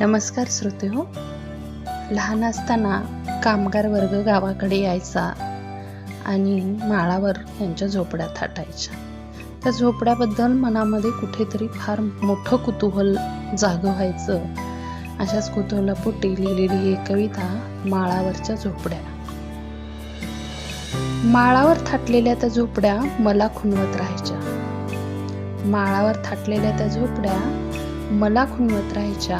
नमस्कार श्रोते हो. लहान असताना कामगार वर्ग गावाकडे यायचा आणि माळावर यांच्या झोपड्या थाटायच्या. त्या झोपड्याबद्दल मनामध्ये कुठेतरी फार मोठं कुतूहल जागं व्हायचं. अशाच कुतूहलापोटी लिहिलेली एक कविता माळावरच्या झोपड्या. माळावर थाटलेल्या त्या झोपड्या मला खुणवत राहायच्या. माळावर थाटलेल्या त्या झोपड्या मला खुणवत राहायच्या.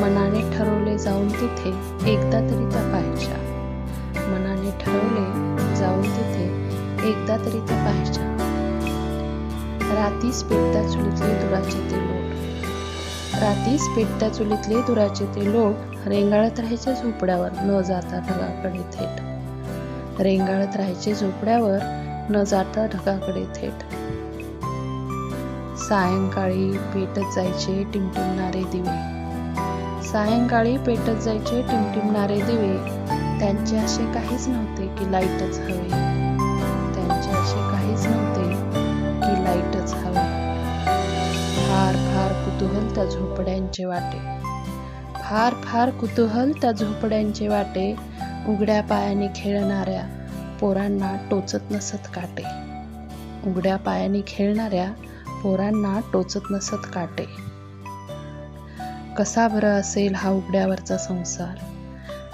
मनाने ठरवले जाऊन तिथे एकदा तरी त्या पाहायच्या मनाने ठरवले जाऊन तिथे एकदा तरी त्या पाहायच्या रातीस पेटता चुलीतले दुराचे ते लोट. रातीस पेटता चुलीतले दुराचे ते लोट रेंगाळत राहायचे झोपड्यावर न जाता ढगाकडे थेट. रेंगाळत राहायचे झोपड्यावर न जाता ढगाकडे थेट. सायंकाळी पेटत जायचे टिमटिमणारे दिवे. सायंकाळी पेटत जायचे टिमटिमणारे दिवे. त्यांचे असे काहीच नव्हते की लाईटच हवे. त्यांचे असे काहीच नव्हते की लाईटच हवे. फार फार कुतूहल त्या झोपड्यांचे वाटे. फार फार कुतूहल त्या झोपड्यांचे वाटे. उघड्या पायाने खेळणाऱ्या पोरांना टोचत नसत काटे. उघड्या पायाने खेळणाऱ्या पोरांना टोचत नसत काटे. कसा बरं असेल हा उघड्यावरचा संसार?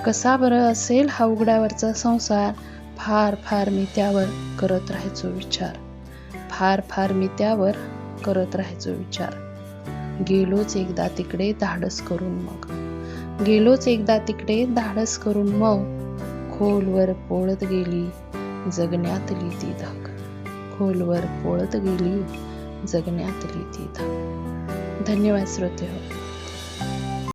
कसा बरं असेल हा उघड्यावरचा संसार? फार फार मी त्यावर करत राहायचो विचार. फार फार मी त्यावर करत राहायचो विचार. गेलोच एकदा तिकडे धाडस करून मग. गेलोच एकदा तिकडे धाडस करून मग. खोलवर पोळत गेली जगण्यातली ती धक खोलवर पोळत गेली जगण्यात ती धग धन्यवाद श्रोते हो.